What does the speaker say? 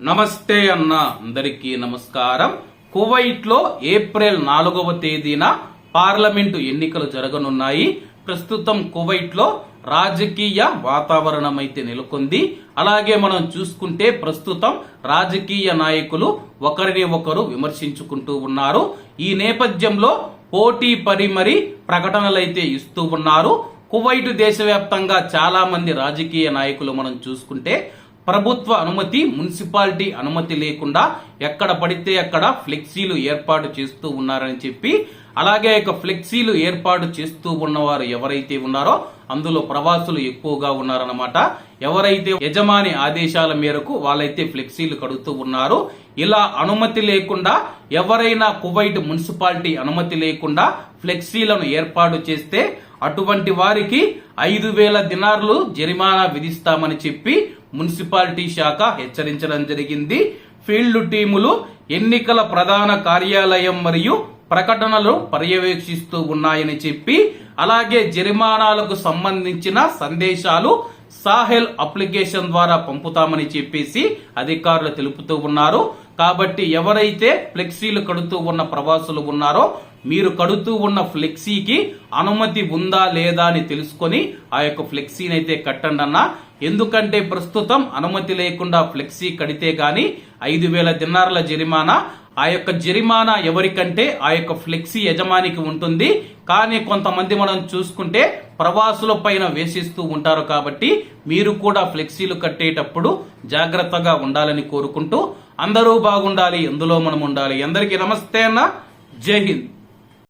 నమస్తే అన్న అందరికీ నమస్కారం. కువైట్లో ఏప్రిల్ నాలుగవ తేదీన పార్లమెంటు ఎన్నికలు జరగనున్నాయి. ప్రస్తుతం కువైట్లో రాజకీయ వాతావరణం అయితే నెలకొంది. అలాగే మనం చూసుకుంటే ప్రస్తుతం రాజకీయ నాయకులు ఒకరిని ఒకరు విమర్శించుకుంటూ ఉన్నారు. ఈ నేపథ్యంలో పోటీ పడి మరి ప్రకటనలైతే ఇస్తూ ఉన్నారు. కువైట్ దేశవ్యాప్తంగా చాలా మంది రాజకీయ నాయకులు మనం చూసుకుంటే ప్రభుత్వ అనుమతి మున్సిపాలిటీ అనుమతి లేకుండా ఎక్కడ పడితే అక్కడ ఫ్లెక్సీలు ఏర్పాటు చేస్తూ ఉన్నారని చెప్పి అలాగే ఇక ఫ్లెక్సీలు ఏర్పాటు చేస్తూ ఉన్నవారు ఎవరైతే ఉన్నారో అందులో ప్రవాసులు ఎక్కువగా ఉన్నారన్నమాట. ఎవరైతే యజమాని ఆదేశాల మేరకు వాళ్ళైతే ఫ్లెక్సీలు కడుతూ ఉన్నారు ఇలా అనుమతి లేకుండా ఎవరైనా కువైట్ మున్సిపాలిటీ అనుమతి లేకుండా ఫ్లెక్సీలను ఏర్పాటు చేస్తే అటువంటి వారికి ఐదు వేల దినార్లు జరిమానా విధిస్తామని చెప్పి మున్సిపాలిటీ శాఖ హెచ్చరించడం జరిగింది. ఫీల్డ్ టీములు ఎన్నికల ప్రధాన కార్యాలయం మరియు ప్రకటనలు పర్యవేక్షిస్తూ ఉన్నాయని చెప్పి అలాగే జరిమానాలకు సంబంధించిన సందేశాలు సాహెల్ అప్లికేషన్ ద్వారా పంపుతామని చెప్పేసి అధికారులు తెలుపుతూ ఉన్నారు. కాబట్టి ఎవరైతే ఫ్లెక్సీలు కడుతూ ఉన్న ప్రవాసులు ఉన్నారో మీరు కడుతూ ఉన్న ఫ్లెక్సీకి అనుమతి ఉందా లేదా అని తెలుసుకొని ఆ యొక్క ఫ్లెక్సీని అయితే కట్టండి అన్న. ఎందుకంటే ప్రస్తుతం అనుమతి లేకుండా ఫ్లెక్సీ కడితే గాని ఐదు వేల దినార్ల జరిమానా ఆ యొక్క జరిమానా ఎవరికంటే ఆ యొక్క ఫ్లెక్సీ యజమానికి ఉంటుంది. కానీ కొంతమంది మనం చూసుకుంటే ప్రవాసుల పైన వేసిస్తూ ఉంటారు కాబట్టి మీరు కూడా ఫ్లెక్సీలు కట్టేటప్పుడు జాగ్రత్తగా ఉండాలని కోరుకుంటూ అందరూ బాగుండాలి ఎందులో మనం ఉండాలి. అందరికీ నమస్తే అన్న. జై హింద్.